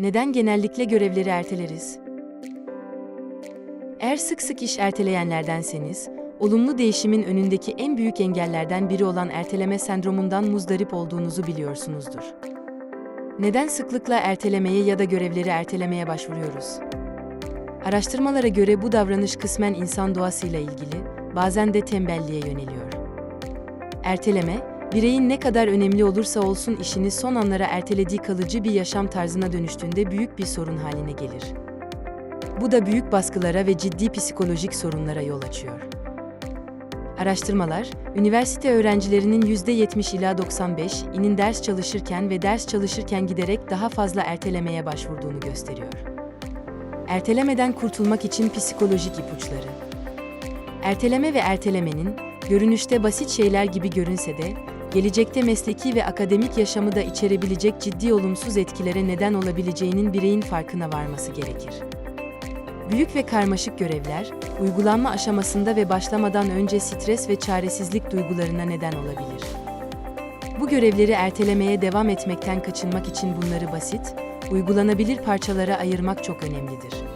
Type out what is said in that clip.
Neden genellikle görevleri erteleriz? Eğer sık sık iş erteleyenlerdenseniz, olumlu değişimin önündeki en büyük engellerden biri olan erteleme sendromundan muzdarip olduğunuzu biliyorsunuzdur. Neden sıklıkla ertelemeye ya da görevleri ertelemeye başvuruyoruz? Araştırmalara göre bu davranış kısmen insan doğasıyla ilgili, bazen de tembelliğe yöneliyor. Erteleme, bireyin ne kadar önemli olursa olsun işini son anlara ertelediği kalıcı bir yaşam tarzına dönüştüğünde büyük bir sorun haline gelir. Bu da büyük baskılara ve ciddi psikolojik sorunlara yol açıyor. Araştırmalar, üniversite öğrencilerinin %70 ila 95 inin ders çalışırken ve ders çalışırken giderek daha fazla ertelemeye başvurduğunu gösteriyor. Ertelemeden kurtulmak için psikolojik ipuçları. Erteleme ve ertelemenin, görünüşte basit şeyler gibi görünse de, gelecekte mesleki ve akademik yaşamı da içerebilecek ciddi olumsuz etkilere neden olabileceğinin bireyin farkına varması gerekir. Büyük ve karmaşık görevler, uygulanma aşamasında ve başlamadan önce stres ve çaresizlik duygularına neden olabilir. Bu görevleri ertelemeye devam etmekten kaçınmak için bunları basit, uygulanabilir parçalara ayırmak çok önemlidir.